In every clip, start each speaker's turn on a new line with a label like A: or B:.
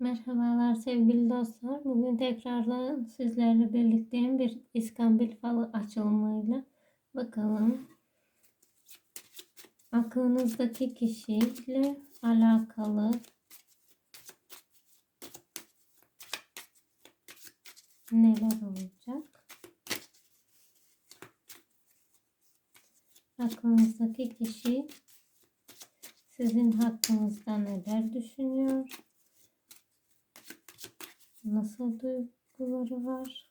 A: Merhabalar sevgili dostlar. Bugün tekrardan sizlerle birlikteyim bir iskambil falı açılımıyla. Bakalım aklınızdaki kişiyle alakalı neler olacak? Aklınızdaki kişi sizin hakkınızda neler düşünüyor? Nasıl duyguları var?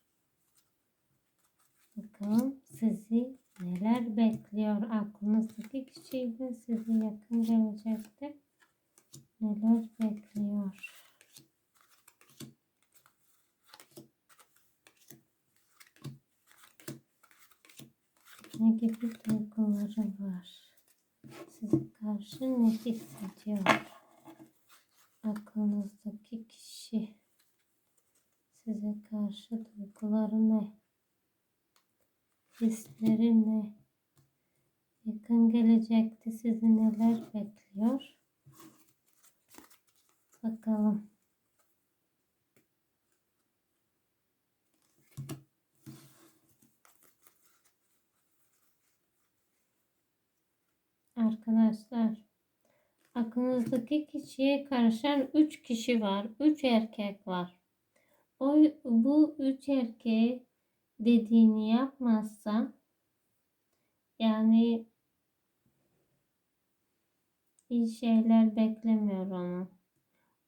A: Bakalım sizi neler bekliyor aklınızdaki kişiyle sizi yakın gelecekte neler bekliyor? Ne gibi duyguları var? Size karşı ne hissediyor? Aklınızdaki kişi size karşı duyguları ne? Hisleri ne? Yakın gelecekte sizi neler bekliyor? Bakalım. Arkadaşlar aklınızdaki kişiye karışan 3 kişi var. 3 erkek var. O, bu 3 erkeğe dediğini yapmazsa yani iyi şeyler beklemiyor onu.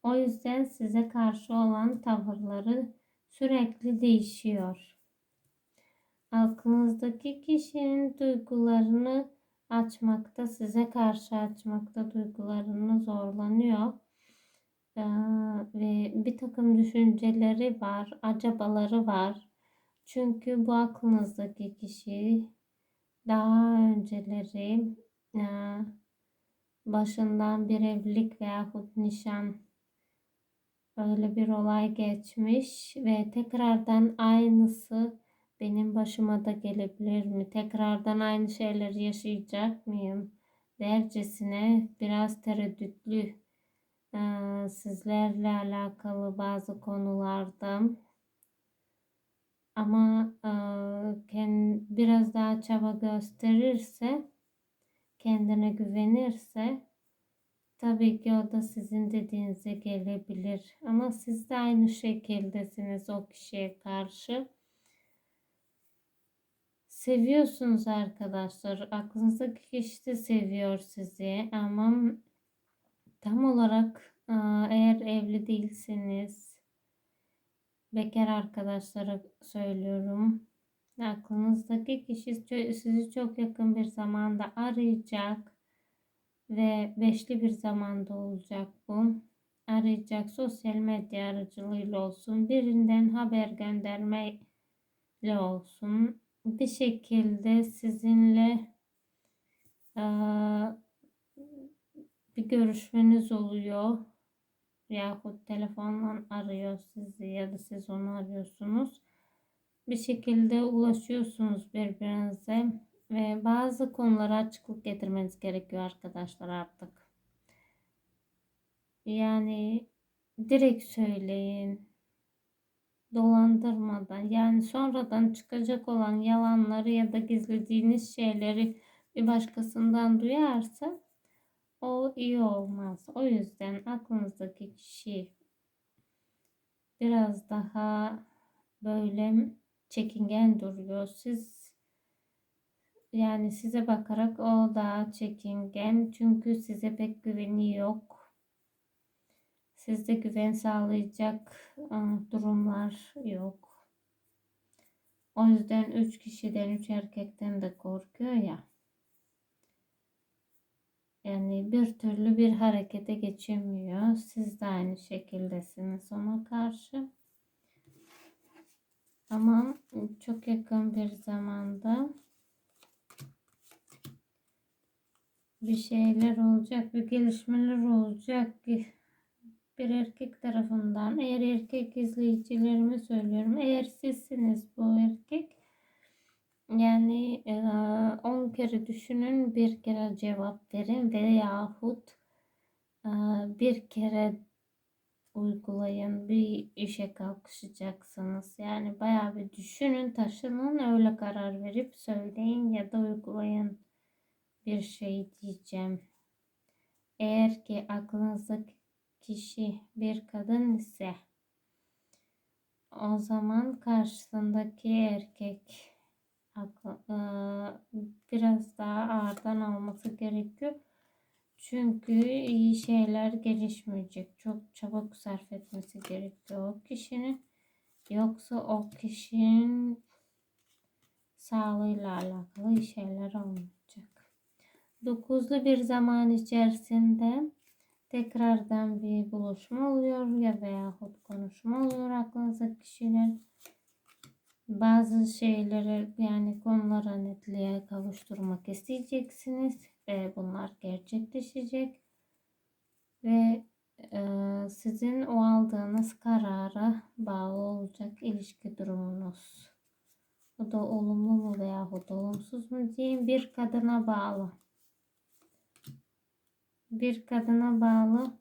A: O yüzden size karşı olan tavırları sürekli değişiyor. Aklınızdaki kişinin duygularını açmakta, size karşı açmakta duygularını zorlanıyor. Ve bir takım düşünceleri var, acabaları var. Çünkü bu aklınızdaki kişi daha önceleri e, başından bir evlilik veyahut nişan öyle bir olay geçmiş ve tekrardan aynısı benim başıma da gelebilir mi? Tekrardan aynı şeyleri yaşayacak mıyım? Dercesine biraz tereddütlü sizlerle alakalı bazı konularda ama biraz daha çaba gösterirse kendine güvenirse tabii ki o da sizin dediğinize gelebilir. Ama siz de aynı şekildesiniz o kişiye karşı. Seviyorsunuz arkadaşlar. Aklınızdaki kişi de seviyor sizi ama tam olarak eğer evli değilseniz bekar arkadaşlara söylüyorum. Aklınızdaki kişi sizi çok yakın bir zamanda arayacak ve beşli bir zamanda olacak bu. Arayacak sosyal medya aracılığıyla olsun, birinden haber göndermeyle olsun. Bir şekilde sizinle bir görüşmeniz oluyor yahut telefonla arıyor sizi ya da siz onu arıyorsunuz. Bir şekilde ulaşıyorsunuz birbirinize ve bazı konulara açıklık getirmeniz gerekiyor arkadaşlar artık. Yani direkt söyleyin. Dolandırmadan yani sonradan çıkacak olan yalanları ya da gizlediğiniz şeyleri bir başkasından duyarsa o iyi olmaz. O yüzden aklınızdaki kişi biraz daha böyle çekingen duruyor. Siz yani size bakarak o daha çekingen çünkü size pek güveni yok. Sizde güven sağlayacak durumlar yok. O yüzden üç kişiden üç erkekten de korkuyor ya. Yani bir türlü bir harekete geçemiyor. Siz de aynı şekildesiniz ona karşı. Ama çok yakın bir zamanda bir şeyler olacak, bir gelişmeler olacak bir erkek tarafından. Eğer erkek izleyicilerime söylüyorum. Eğer sizsiniz bu erkek yani 10 e, kere düşünün bir kere cevap verin veyahut e, bir kere uygulayın. Bir işe kalkışacaksınız. Yani bayağı bir düşünün, taşının, öyle karar verip söyleyin ya da uygulayın bir şey diyeceğim. Eğer ki aklınızdaki kişi bir kadın ise o zaman karşısındaki erkek biraz daha ağırdan alması gerekiyor. Çünkü iyi şeyler gelişmeyecek. Çok çabuk sarf etmesi gerekiyor o kişinin. Yoksa o kişinin sağlığıyla alakalı iyi şeyler olmayacak. Dokuzlu bir zaman içerisinde tekrardan bir buluşma oluyor ya veyahut konuşma oluyor aklınızdaki kişiyle. Bazı şeyleri yani konulara netliğe kavuşturmak isteyeceksiniz ve bunlar gerçekleşecek ve e, sizin o aldığınız karara bağlı olacak ilişki durumunuz. Bu da olumlu mu veyahut olumsuz mu diyeyim bir kadına bağlı. Bir kadına bağlı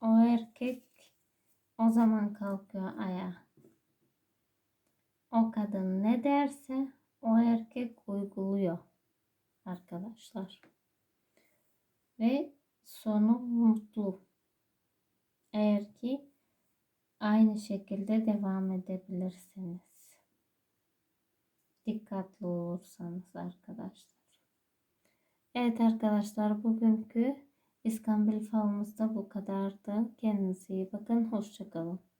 A: o erkek o zaman kalkıyor ayağa. O kadın ne derse o erkek uyguluyor arkadaşlar. Ve sonu mutlu. Eğer ki aynı şekilde devam edebilirsiniz. Dikkatli olursanız arkadaşlar. Evet arkadaşlar bugünkü İskambil falımız da bu kadardı. Kendinize iyi bakın. Hoşçakalın.